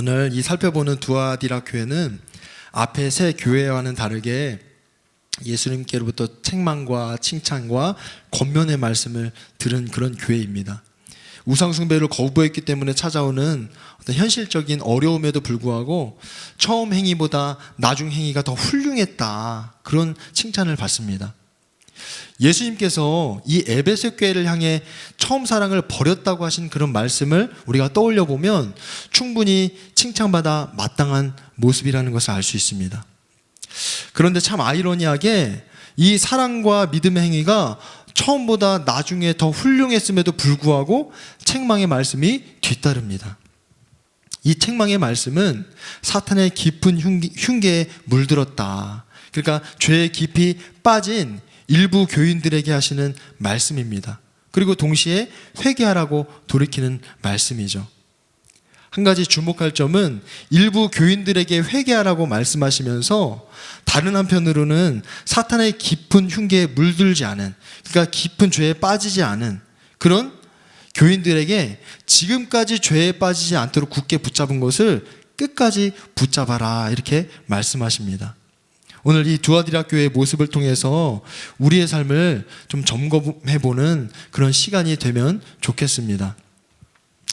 오늘 이 살펴보는 두아디라 교회는 앞에 세 교회와는 다르게 예수님께로부터 책망과 칭찬과 권면의 말씀을 들은 그런 교회입니다. 우상숭배를 거부했기 때문에 찾아오는 어떤 현실적인 어려움에도 불구하고 처음 행위보다 나중 행위가 더 훌륭했다. 그런 칭찬을 받습니다. 예수님께서 이 에베소 교회를 향해 처음 사랑을 버렸다고 하신 그런 말씀을 우리가 떠올려 보면 충분히 칭찬받아 마땅한 모습이라는 것을 알 수 있습니다. 그런데 참 아이러니하게 이 사랑과 믿음의 행위가 처음보다 나중에 더 훌륭했음에도 불구하고 책망의 말씀이 뒤따릅니다. 이 책망의 말씀은 사탄의 깊은 흉기, 흉계에 물들었다. 그러니까 죄에 깊이 빠진 일부 교인들에게 하시는 말씀입니다. 그리고 동시에 회개하라고 돌이키는 말씀이죠. 한 가지 주목할 점은 일부 교인들에게 회개하라고 말씀하시면서 다른 한편으로는 사탄의 깊은 흉계에 물들지 않은, 그러니까 깊은 죄에 빠지지 않은 그런 교인들에게 지금까지 죄에 빠지지 않도록 굳게 붙잡은 것을 끝까지 붙잡아라. 이렇게 말씀하십니다. 오늘 이 두아디라 교회의 모습을 통해서 우리의 삶을 좀 점검해 보는 그런 시간이 되면 좋겠습니다.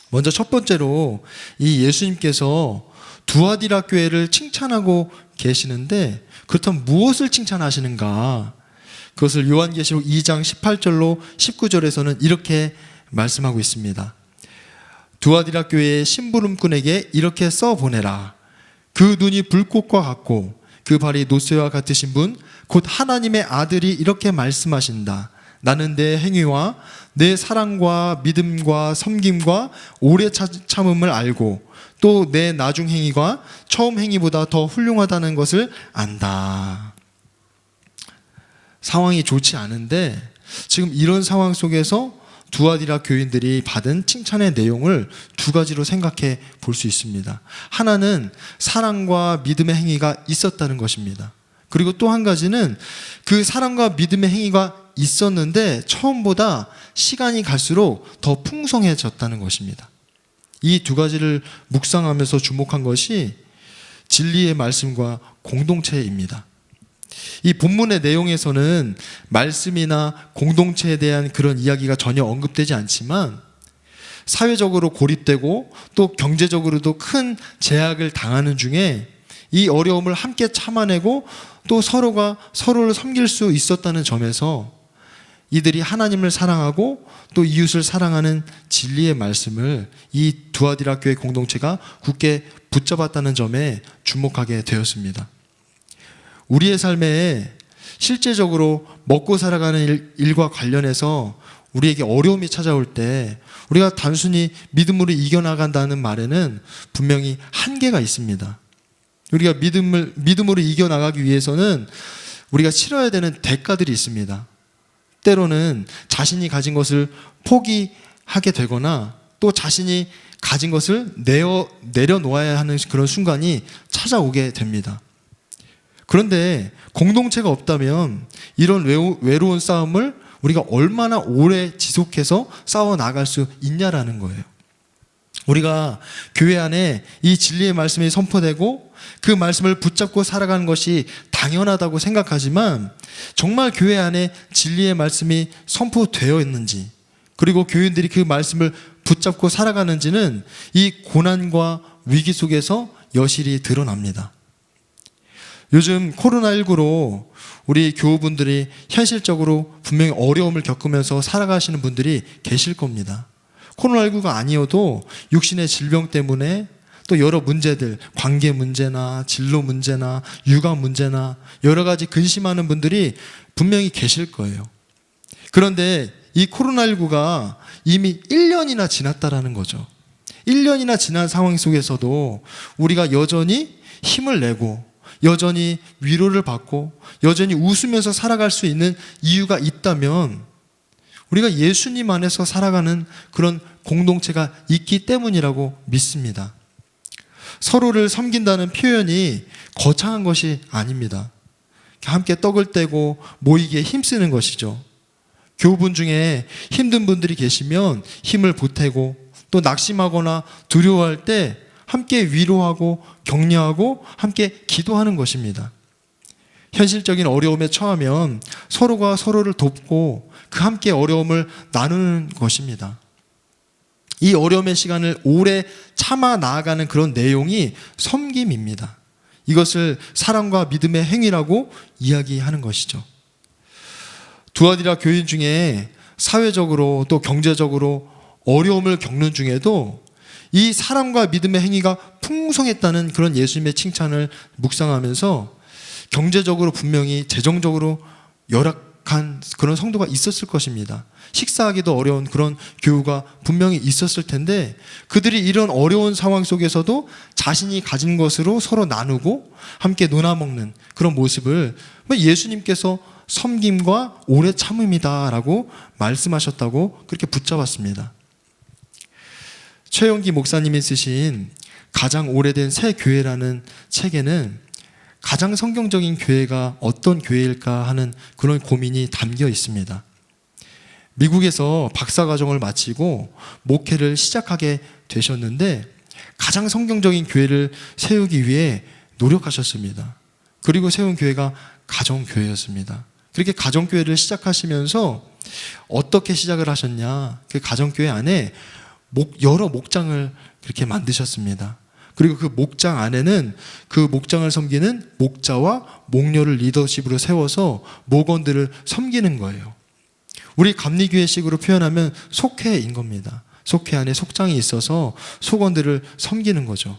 먼저 첫 번째로 이 예수님께서 두아디라 교회를 칭찬하고 계시는데 그렇다면 무엇을 칭찬하시는가? 그것을 요한계시록 2장 18절로 19절에서는 이렇게 말씀하고 있습니다. 두아디라 교회의 심부름꾼에게 이렇게 써 보내라. 그 눈이 불꽃과 같고 그 발이 노쇠와 같으신 분, 곧 하나님의 아들이 이렇게 말씀하신다. 나는 내 행위와 내 사랑과 믿음과 섬김과 오래 참음을 알고 또 내 나중 행위가 처음 행위보다 더 훌륭하다는 것을 안다. 상황이 좋지 않은데 지금 이런 상황 속에서 두아디라 교인들이 받은 칭찬의 내용을 두 가지로 생각해 볼 수 있습니다. 하나는 사랑과 믿음의 행위가 있었다는 것입니다. 그리고 또 한 가지는 그 사랑과 믿음의 행위가 있었는데 처음보다 시간이 갈수록 더 풍성해졌다는 것입니다. 이 두 가지를 묵상하면서 주목한 것이 진리의 말씀과 공동체입니다. 이 본문의 내용에서는 말씀이나 공동체에 대한 그런 이야기가 전혀 언급되지 않지만 사회적으로 고립되고 또 경제적으로도 큰 제약을 당하는 중에 이 어려움을 함께 참아내고 또 서로가 서로를 섬길 수 있었다는 점에서 이들이 하나님을 사랑하고 또 이웃을 사랑하는 진리의 말씀을 이 두아디라 교회 공동체가 굳게 붙잡았다는 점에 주목하게 되었습니다. 우리의 삶에 실제적으로 먹고 살아가는 일, 과 관련해서 우리에게 어려움이 찾아올 때 우리가 단순히 믿음으로 이겨나간다는 말에는 분명히 한계가 있습니다. 우리가 믿음을, 믿음으로 이겨나가기 위해서는 우리가 치러야 되는 대가들이 있습니다. 때로는 자신이 가진 것을 포기하게 되거나 또 자신이 가진 것을 내어, 내려놓아야 하는 그런 순간이 찾아오게 됩니다. 그런데 공동체가 없다면 이런 외로, 운 싸움을 우리가 얼마나 오래 지속해서 싸워 나갈 수 있냐라는 거예요. 우리가 교회 안에 이 진리의 말씀이 선포되고 그 말씀을 붙잡고 살아가는 것이 당연하다고 생각하지만 정말 교회 안에 진리의 말씀이 선포되어 있는지 그리고 교인들이 그 말씀을 붙잡고 살아가는지는 이 고난과 위기 속에서 여실히 드러납니다. 요즘 코로나19로 우리 교우분들이 현실적으로 분명히 어려움을 겪으면서 살아가시는 분들이 계실 겁니다. 코로나19가 아니어도 육신의 질병 때문에 또 여러 문제들, 관계 문제나 진로 문제나 육아 문제나 여러 가지 근심하는 분들이 분명히 계실 거예요. 그런데 이 코로나19가 이미 1년이나 지났다라는 거죠. 1년이나 지난 상황 속에서도 우리가 여전히 힘을 내고 여전히 위로를 받고 여전히 웃으면서 살아갈 수 있는 이유가 있다면 우리가 예수님 안에서 살아가는 그런 공동체가 있기 때문이라고 믿습니다. 서로를 섬긴다는 표현이 거창한 것이 아닙니다. 함께 떡을 떼고 모이기에 힘쓰는 것이죠. 교분 중에 힘든 분들이 계시면 힘을 보태고 또 낙심하거나 두려워할 때 함께 위로하고 격려하고 함께 기도하는 것입니다. 현실적인 어려움에 처하면 서로가 서로를 돕고 그 함께 어려움을 나누는 것입니다. 이 어려움의 시간을 오래 참아 나아가는 그런 내용이 섬김입니다. 이것을 사랑과 믿음의 행위라고 이야기하는 것이죠. 두아디라 교인 중에 사회적으로 또 경제적으로 어려움을 겪는 중에도 이 사랑과 믿음의 행위가 풍성했다는 그런 예수님의 칭찬을 묵상하면서 경제적으로 분명히 재정적으로 열악한 그런 성도가 있었을 것입니다. 식사하기도 어려운 그런 교우가 분명히 있었을 텐데 그들이 이런 어려운 상황 속에서도 자신이 가진 것으로 서로 나누고 함께 놀아먹는 그런 모습을 예수님께서 섬김과 오래 참음이다라고 말씀하셨다고 그렇게 붙잡았습니다. 최영기 목사님이 쓰신 가장 오래된 새 교회라는 책에는 가장 성경적인 교회가 어떤 교회일까 하는 그런 고민이 담겨 있습니다. 미국에서 박사과정을 마치고 목회를 시작하게 되셨는데 가장 성경적인 교회를 세우기 위해 노력하셨습니다. 그리고 세운 교회가 가정교회였습니다. 그렇게 가정교회를 시작하시면서 어떻게 시작을 하셨냐? 그 가정교회 안에 목, 여러 목장을 그렇게 만드셨습니다. 그리고 그 목장 안에는 그 목장을 섬기는 목자와 목녀를 리더십으로 세워서 목원들을 섬기는 거예요. 우리 감리교회식으로 표현하면 속회인 겁니다. 속회 안에 속장이 있어서 속원들을 섬기는 거죠.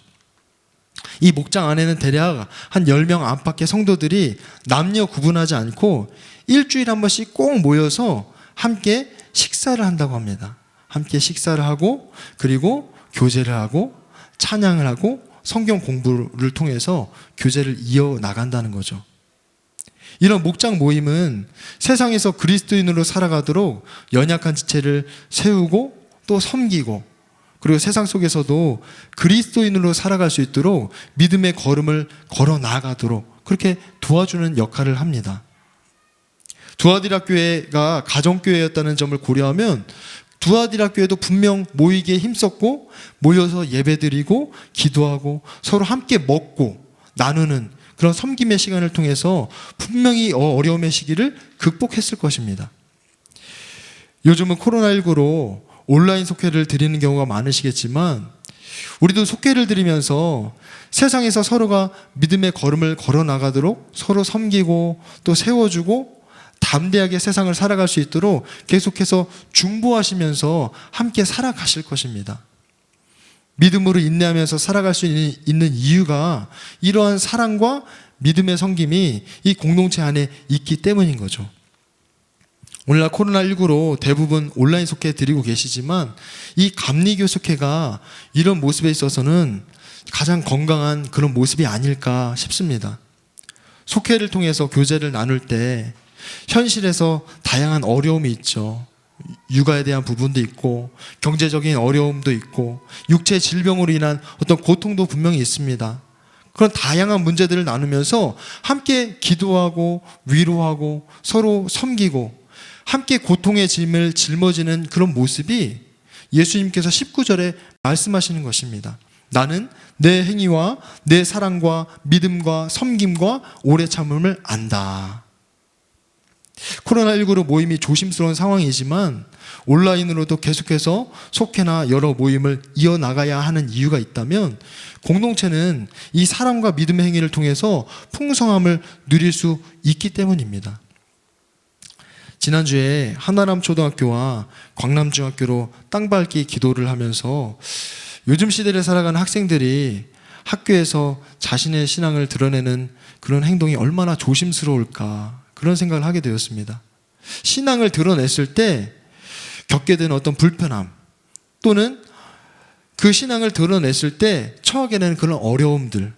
이 목장 안에는 대략 한 10명 안팎의 성도들이 남녀 구분하지 않고 일주일에 한 번씩 꼭 모여서 함께 식사를 한다고 합니다. 함께 식사를 하고 그리고 교제를 하고 찬양을 하고 성경 공부를 통해서 교제를 이어 나간다는 거죠. 이런 목장 모임은 세상에서 그리스도인으로 살아가도록 연약한 지체를 세우고 또 섬기고 그리고 세상 속에서도 그리스도인으로 살아갈 수 있도록 믿음의 걸음을 걸어 나가도록 그렇게 도와주는 역할을 합니다. 두아디라 교회가 가정교회였다는 점을 고려하면 두아디라 교회도 분명 모이기에 힘썼고 모여서 예배드리고 기도하고 서로 함께 먹고 나누는 그런 섬김의 시간을 통해서 분명히 어, 어려움의 시기를 극복했을 것입니다. 요즘은 코로나19로 온라인 속회를 드리는 경우가 많으시겠지만 우리도 속회를 드리면서 세상에서 서로가 믿음의 걸음을 걸어 나가도록 서로 섬기고 또 세워주고 담대하게 세상을 살아갈 수 있도록 계속해서 중보하시면서 함께 살아가실 것입니다. 믿음으로 인내하면서 살아갈 수 있는 이유가 이러한 사랑과 믿음의 섬김이 이 공동체 안에 있기 때문인 거죠. 오늘날 코로나19로 대부분 온라인 속회 드리고 계시지만 이 감리교 속회가 이런 모습에 있어서는 가장 건강한 그런 모습이 아닐까 싶습니다. 속회를 통해서 교제를 나눌 때 현실에서 다양한 어려움이 있죠. 육아에 대한 부분도 있고 경제적인 어려움도 있고 육체 질병으로 인한 어떤 고통도 분명히 있습니다. 그런 다양한 문제들을 나누면서 함께 기도하고 위로하고 서로 섬기고 함께 고통의 짐을 짊어지는 그런 모습이 예수님께서 19절에 말씀하시는 것입니다. 나는 내 행위와 내 사랑과 믿음과 섬김과 오래 참음을 안다. 코로나19로 모임이 조심스러운 상황이지만 온라인으로도 계속해서 속회나 여러 모임을 이어나가야 하는 이유가 있다면 공동체는 이 사랑과 믿음의 행위를 통해서 풍성함을 누릴 수 있기 때문입니다. 지난주에 하나람 초등학교와 광남 중학교로 땅밟기 기도를 하면서 요즘 시대를 살아가는 학생들이 학교에서 자신의 신앙을 드러내는 그런 행동이 얼마나 조심스러울까 그런 생각을 하게 되었습니다. 신앙을 드러냈을 때 겪게 되는 어떤 불편함 또는 그 신앙을 드러냈을 때 처하게 되는 그런 어려움들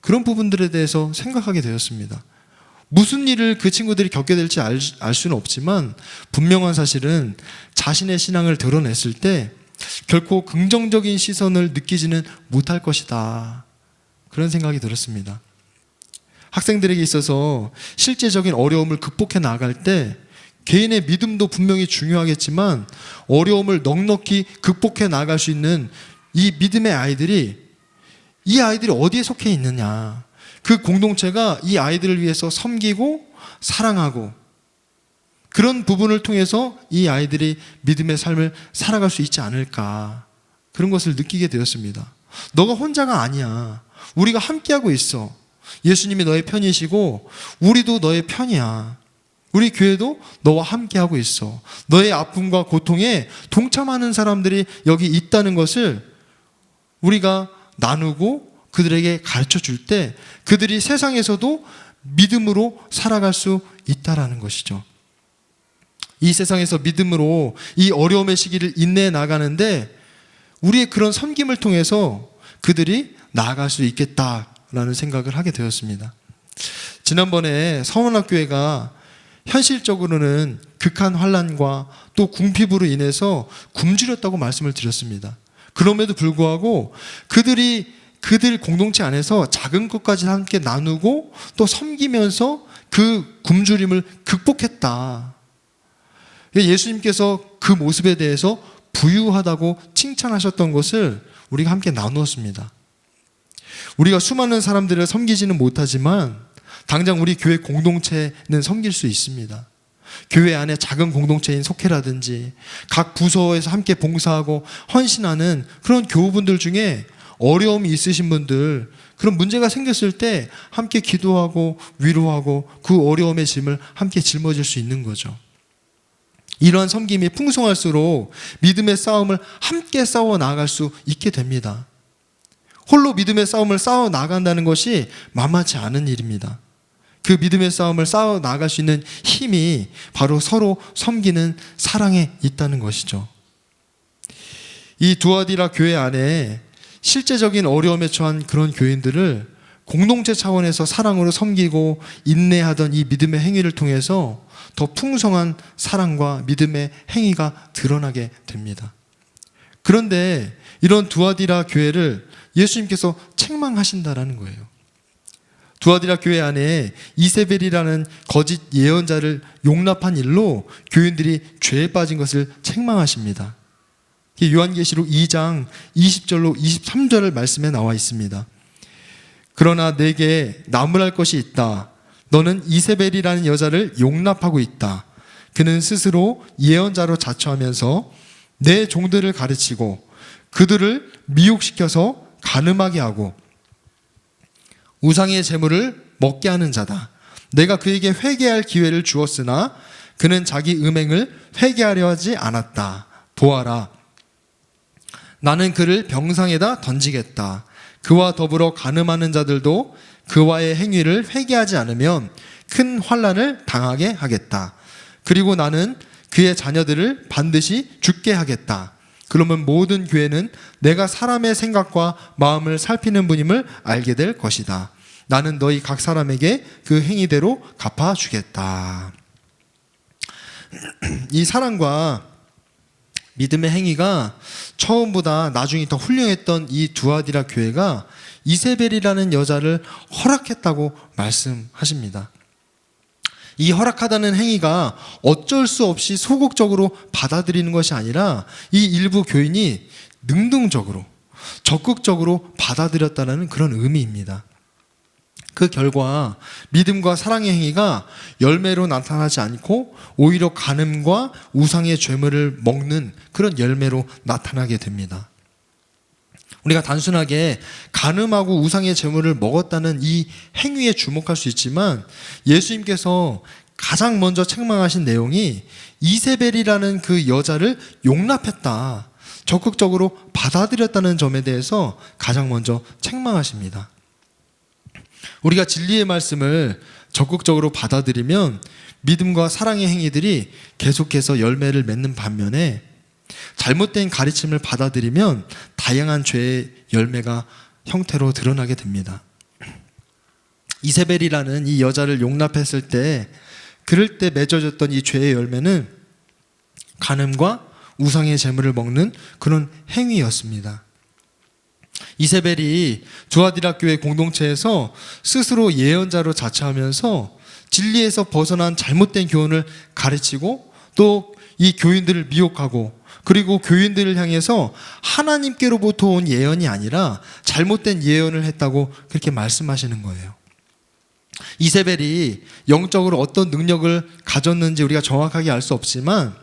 그런 부분들에 대해서 생각하게 되었습니다. 무슨 일을 그 친구들이 겪게 될지 알, 알 수는 없지만 분명한 사실은 자신의 신앙을 드러냈을 때 결코 긍정적인 시선을 느끼지는 못할 것이다. 그런 생각이 들었습니다. 학생들에게 있어서 실제적인 어려움을 극복해 나갈 때 개인의 믿음도 분명히 중요하겠지만 어려움을 넉넉히 극복해 나갈 수 있는 이 믿음의 아이들이 이 아이들이 어디에 속해 있느냐. 그 공동체가 이 아이들을 위해서 섬기고 사랑하고 그런 부분을 통해서 이 아이들이 믿음의 삶을 살아갈 수 있지 않을까. 그런 것을 느끼게 되었습니다. 너가 혼자가 아니야. 우리가 함께하고 있어. 예수님이 너의 편이시고, 우리도 너의 편이야. 우리 교회도 너와 함께하고 있어. 너의 아픔과 고통에 동참하는 사람들이 여기 있다는 것을 우리가 나누고 그들에게 가르쳐 줄 때 그들이 세상에서도 믿음으로 살아갈 수 있다라는 것이죠. 이 세상에서 믿음으로 이 어려움의 시기를 인내해 나가는데 우리의 그런 섬김을 통해서 그들이 나아갈 수 있겠다 라는 생각을 하게 되었습니다. 지난번에 서원학교회가 현실적으로는 극한 환란과 또 궁핍으로 인해서 굶주렸다고 말씀을 드렸습니다. 그럼에도 불구하고 그들이 그들 공동체 안에서 작은 것까지 함께 나누고 또 섬기면서 그 굶주림을 극복했다. 예수님께서 그 모습에 대해서 부유하다고 칭찬하셨던 것을 우리가 함께 나누었습니다. 우리가 수많은 사람들을 섬기지는 못하지만 당장 우리 교회 공동체는 섬길 수 있습니다. 교회 안에 작은 공동체인 속회라든지 각 부서에서 함께 봉사하고 헌신하는 그런 교우분들 중에 어려움이 있으신 분들 그런 문제가 생겼을 때 함께 기도하고 위로하고 그 어려움의 짐을 함께 짊어질 수 있는 거죠. 이러한 섬김이 풍성할수록 믿음의 싸움을 함께 싸워 나갈 수 있게 됩니다. 홀로 믿음의 싸움을 싸워 나간다는 것이 만만치 않은 일입니다. 그 믿음의 싸움을 싸워 나갈 수 있는 힘이 바로 서로 섬기는 사랑에 있다는 것이죠. 이 두아디라 교회 안에 실제적인 어려움에 처한 그런 교인들을 공동체 차원에서 사랑으로 섬기고 인내하던 이 믿음의 행위를 통해서 더 풍성한 사랑과 믿음의 행위가 드러나게 됩니다. 그런데 이런 두아디라 교회를 예수님께서 책망하신다라는 거예요. 두아디라 교회 안에 이세벨이라는 거짓 예언자를 용납한 일로 교인들이 죄에 빠진 것을 책망하십니다. 요한계시록 2장 20절로 23절을 말씀에 나와 있습니다. 그러나 내게 나무랄 것이 있다. 너는 이세벨이라는 여자를 용납하고 있다. 그는 스스로 예언자로 자처하면서 내 종들을 가르치고 그들을 미혹시켜서 가늠하게 하고 우상의 재물을 먹게 하는 자다. 내가 그에게 회개할 기회를 주었으나 그는 자기 음행을 회개하려 하지 않았다. 보아라. 나는 그를 병상에다 던지겠다. 그와 더불어 가늠하는 자들도 그와의 행위를 회개하지 않으면 큰 환란을 당하게 하겠다. 그리고 나는 그의 자녀들을 반드시 죽게 하겠다. 그러면 모든 교회는 내가 사람의 생각과 마음을 살피는 분임을 알게 될 것이다. 나는 너희 각 사람에게 그 행위대로 갚아 주겠다. 이 사랑과 믿음의 행위가 처음보다 나중에 더 훌륭했던 이 두아디라 교회가 이세벨이라는 여자를 허락했다고 말씀하십니다. 이 허락하다는 행위가 어쩔 수 없이 소극적으로 받아들이는 것이 아니라 이 일부 교인이 능동적으로 적극적으로 받아들였다는 그런 의미입니다. 그 결과 믿음과 사랑의 행위가 열매로 나타나지 않고 오히려 간음과 우상의 죄물을 먹는 그런 열매로 나타나게 됩니다. 우리가 단순하게 간음하고 우상의 재물을 먹었다는 이 행위에 주목할 수 있지만 예수님께서 가장 먼저 책망하신 내용이 이세벨이라는 그 여자를 용납했다. 적극적으로 받아들였다는 점에 대해서 가장 먼저 책망하십니다. 우리가 진리의 말씀을 적극적으로 받아들이면 믿음과 사랑의 행위들이 계속해서 열매를 맺는 반면에 잘못된 가르침을 받아들이면 다양한 죄의 열매가 형태로 드러나게 됩니다. 이세벨이라는 이 여자를 용납했을 때 그럴 때 맺어졌던 이 죄의 열매는 간음과 우상의 재물을 먹는 그런 행위였습니다. 이세벨이 두아디라 교회 공동체에서 스스로 예언자로 자처하면서 진리에서 벗어난 잘못된 교훈을 가르치고 또 이 교인들을 미혹하고 그리고 교인들을 향해서 하나님께로부터 온 예언이 아니라 잘못된 예언을 했다고 그렇게 말씀하시는 거예요. 이세벨이 영적으로 어떤 능력을 가졌는지 우리가 정확하게 알 수 없지만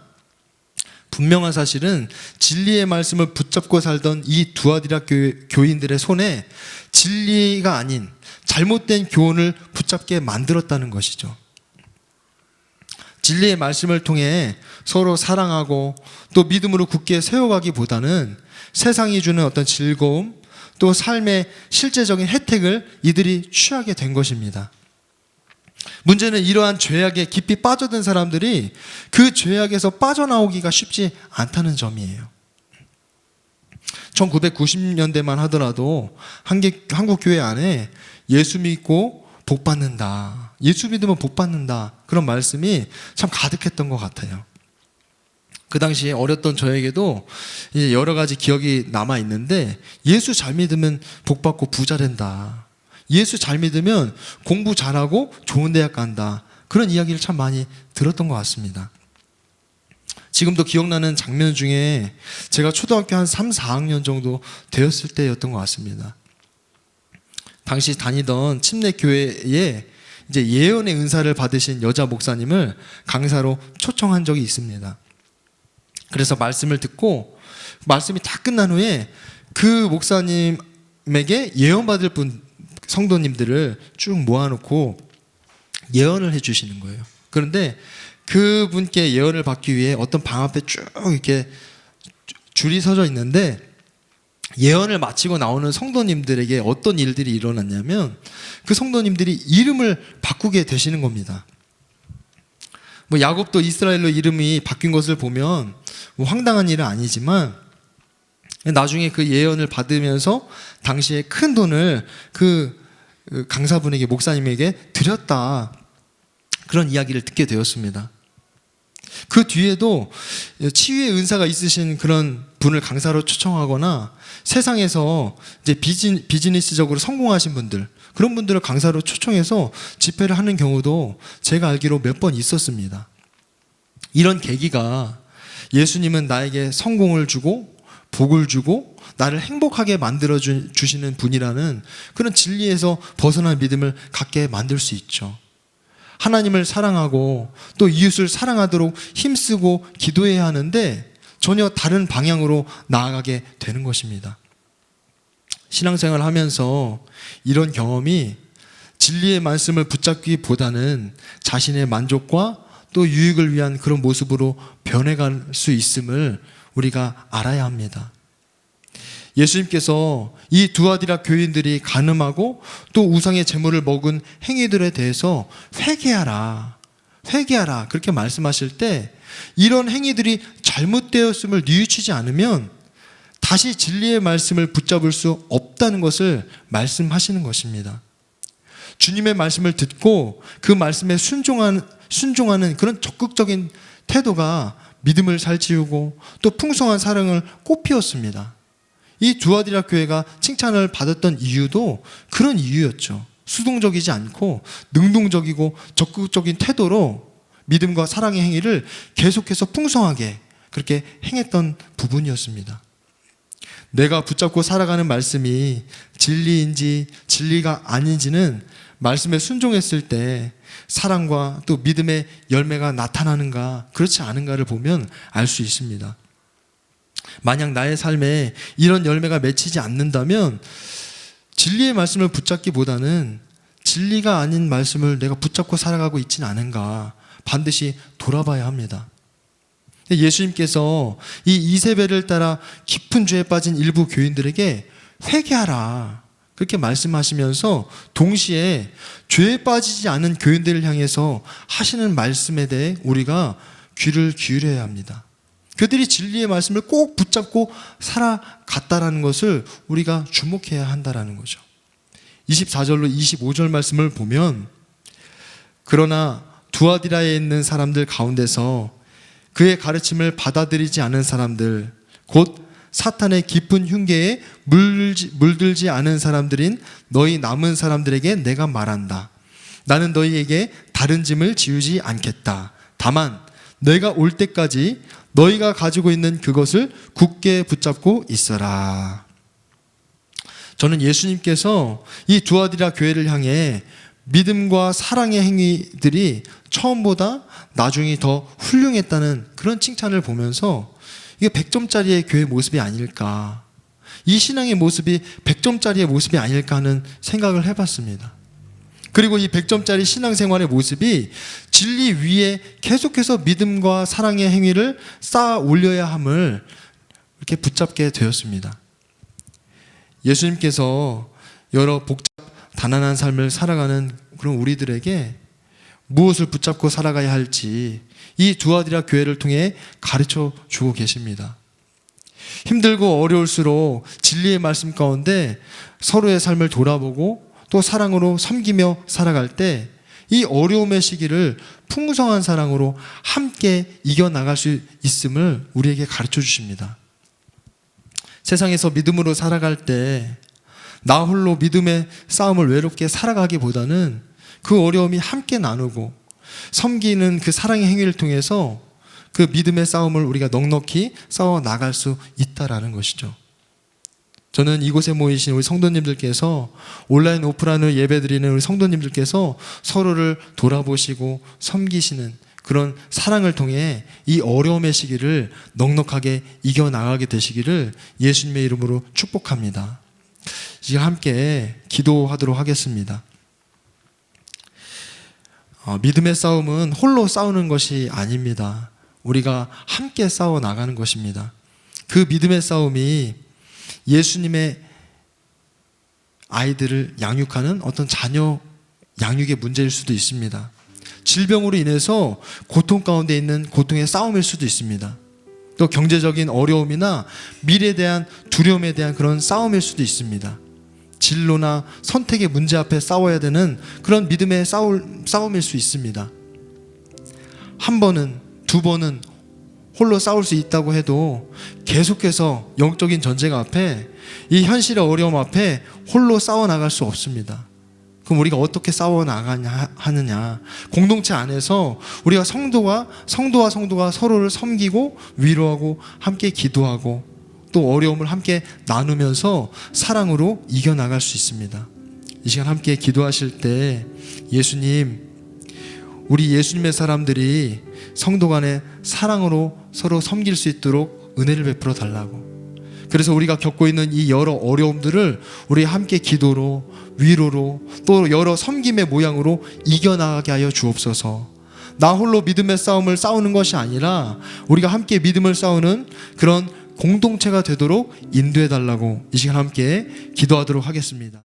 분명한 사실은 진리의 말씀을 붙잡고 살던 이 두아디라 교- 교인들의 손에 진리가 아닌 잘못된 교훈을 붙잡게 만들었다는 것이죠. 진리의 말씀을 통해 서로 사랑하고 또 믿음으로 굳게 세워가기보다는 세상이 주는 어떤 즐거움 또 삶의 실제적인 혜택을 이들이 취하게 된 것입니다. 문제는 이러한 죄악에 깊이 빠져든 사람들이 그 죄악에서 빠져나오기가 쉽지 않다는 점이에요. 1990년대만 하더라도 한국 교회 안에 예수 믿고 복 받는다. 예수 믿으면 복 받는다. 그런 말씀이 참 가득했던 것 같아요. 그 당시에 어렸던 저에게도 이제 여러 가지 기억이 남아 있는데 예수 잘 믿으면 복 받고 부자 된다. 예수 잘 믿으면 공부 잘하고 좋은 대학 간다. 그런 이야기를 참 많이 들었던 것 같습니다. 지금도 기억나는 장면 중에 제가 초등학교 한 3, 4학년 정도 되었을 때였던 것 같습니다. 당시 다니던 침례 교회에 이제 예언의 은사를 받으신 여자 목사님을 강사로 초청한 적이 있습니다. 그래서 말씀을 듣고 말씀이 다 끝난 후에 그 목사님에게 예언 받을 분 성도님들을 쭉 모아놓고 예언을 해주시는 거예요. 그런데 그 분께 예언을 받기 위해 어떤 방 앞에 쭉 이렇게 줄이 서져 있는데 예언을 마치고 나오는 성도님들에게 어떤 일들이 일어났냐면 그 성도님들이 이름을 바꾸게 되시는 겁니다. 뭐 야곱도 이스라엘로 이름이 바뀐 것을 보면 뭐 황당한 일은 아니지만 나중에 그 예언을 받으면서 당시에 큰 돈을 그 강사분에게 목사님에게 드렸다 그런 이야기를 듣게 되었습니다. 그 뒤에도 치유의 은사가 있으신 그런 분을 강사로 초청하거나 세상에서 이제 비즈니, 비즈니스적으로 성공하신 분들 그런 분들을 강사로 초청해서 집회를 하는 경우도 제가 알기로 몇 번 있었습니다. 이런 계기가 예수님은 나에게 성공을 주고 복을 주고 나를 행복하게 만들어 주, 주시는 분이라는 그런 진리에서 벗어난 믿음을 갖게 만들 수 있죠. 하나님을 사랑하고 또 이웃을 사랑하도록 힘쓰고 기도해야 하는데 전혀 다른 방향으로 나아가게 되는 것입니다. 신앙생활 하면서 이런 경험이 진리의 말씀을 붙잡기보다는 자신의 만족과 또 유익을 위한 그런 모습으로 변해갈 수 있음을 우리가 알아야 합니다. 예수님께서 이 두아디라 교인들이 가늠하고 또 우상의 재물을 먹은 행위들에 대해서 회개하라. 회개하라. 그렇게 말씀하실 때 이런 행위들이 잘못되었음을 뉘우치지 않으면 다시 진리의 말씀을 붙잡을 수 없다는 것을 말씀하시는 것입니다. 주님의 말씀을 듣고 그 말씀에 순종한, 순종하는 그런 적극적인 태도가 믿음을 살찌우고 또 풍성한 사랑을 꽃피웠습니다. 이 두아디라 교회가 칭찬을 받았던 이유도 그런 이유였죠. 수동적이지 않고 능동적이고 적극적인 태도로 믿음과 사랑의 행위를 계속해서 풍성하게 그렇게 행했던 부분이었습니다. 내가 붙잡고 살아가는 말씀이 진리인지 진리가 아닌지는 말씀에 순종했을 때 사랑과 또 믿음의 열매가 나타나는가 그렇지 않은가를 보면 알 수 있습니다. 만약 나의 삶에 이런 열매가 맺히지 않는다면 진리의 말씀을 붙잡기보다는 진리가 아닌 말씀을 내가 붙잡고 살아가고 있지는 않은가 반드시 돌아봐야 합니다. 예수님께서 이 이세벨을 따라 깊은 죄에 빠진 일부 교인들에게 회개하라. 그렇게 말씀하시면서 동시에 죄에 빠지지 않은 교인들을 향해서 하시는 말씀에 대해 우리가 귀를 기울여야 합니다. 그들이 진리의 말씀을 꼭 붙잡고 살아갔다라는 것을 우리가 주목해야 한다라는 거죠. 24절로 25절 말씀을 보면 그러나 두아디라에 있는 사람들 가운데서 그의 가르침을 받아들이지 않은 사람들 곧 사탄의 깊은 흉계에 물들지, 물들지 않은 사람들인 너희 남은 사람들에게 내가 말한다. 나는 너희에게 다른 짐을 지우지 않겠다. 다만 내가 올 때까지 너희가 가지고 있는 그것을 굳게 붙잡고 있어라. 저는 예수님께서 이 두아디라 교회를 향해 믿음과 사랑의 행위들이 처음보다 나중이 더 훌륭했다는 그런 칭찬을 보면서 이게 100점짜리의 교회 모습이 아닐까. 이 신앙의 모습이 100점짜리의 모습이 아닐까 하는 생각을 해봤습니다. 그리고 이 100점짜리 신앙생활의 모습이 진리 위에 계속해서 믿음과 사랑의 행위를 쌓아 올려야 함을 이렇게 붙잡게 되었습니다. 예수님께서 여러 복잡 가난한 삶을 살아가는 그런 우리들에게 무엇을 붙잡고 살아가야 할지 이 두아디라 교회를 통해 가르쳐 주고 계십니다. 힘들고 어려울수록 진리의 말씀 가운데 서로의 삶을 돌아보고 또 사랑으로 섬기며 살아갈 때 이 어려움의 시기를 풍성한 사랑으로 함께 이겨나갈 수 있음을 우리에게 가르쳐 주십니다. 세상에서 믿음으로 살아갈 때 나 홀로 믿음의 싸움을 외롭게 살아가기보다는 그 어려움이 함께 나누고 섬기는 그 사랑의 행위를 통해서 그 믿음의 싸움을 우리가 넉넉히 싸워 나갈 수 있다라는 것이죠. 저는 이곳에 모이신 우리 성도님들께서 온라인 오프라인으로 예배드리는 우리 성도님들께서 서로를 돌아보시고 섬기시는 그런 사랑을 통해 이 어려움의 시기를 넉넉하게 이겨나가게 되시기를 예수님의 이름으로 축복합니다. 이제 함께 기도하도록 하겠습니다. 어, 믿음의 싸움은 홀로 싸우는 것이 아닙니다. 우리가 함께 싸워 나가는 것입니다. 그 믿음의 싸움이 예수님의 아이들을 양육하는 어떤 자녀 양육의 문제일 수도 있습니다. 질병으로 인해서 고통 가운데 있는 고통의 싸움일 수도 있습니다. 또 경제적인 어려움이나 미래에 대한 두려움에 대한 그런 싸움일 수도 있습니다. 진로나 선택의 문제 앞에 싸워야 되는 그런 믿음의 싸울, 싸움일 수 있습니다. 한 번은, 두 번은 홀로 싸울 수 있다고 해도 계속해서 영적인 전쟁 앞에 이 현실의 어려움 앞에 홀로 싸워 나갈 수 없습니다. 그럼 우리가 어떻게 싸워 나가냐 하느냐? 공동체 안에서 우리가 성도와 성도와 성도가 서로를 섬기고 위로하고 함께 기도하고 또 어려움을 함께 나누면서 사랑으로 이겨 나갈 수 있습니다. 이 시간 함께 기도하실 때 예수님 우리 예수님의 사람들이 성도 간에 사랑으로 서로 섬길 수 있도록 은혜를 베풀어 달라고. 그래서 우리가 겪고 있는 이 여러 어려움들을 우리 함께 기도로 위로로 또 여러 섬김의 모양으로 이겨나가게 하여 주옵소서. 나 홀로 믿음의 싸움을 싸우는 것이 아니라 우리가 함께 믿음을 싸우는 그런 공동체가 되도록 인도해 달라고 이 시간 함께 기도하도록 하겠습니다.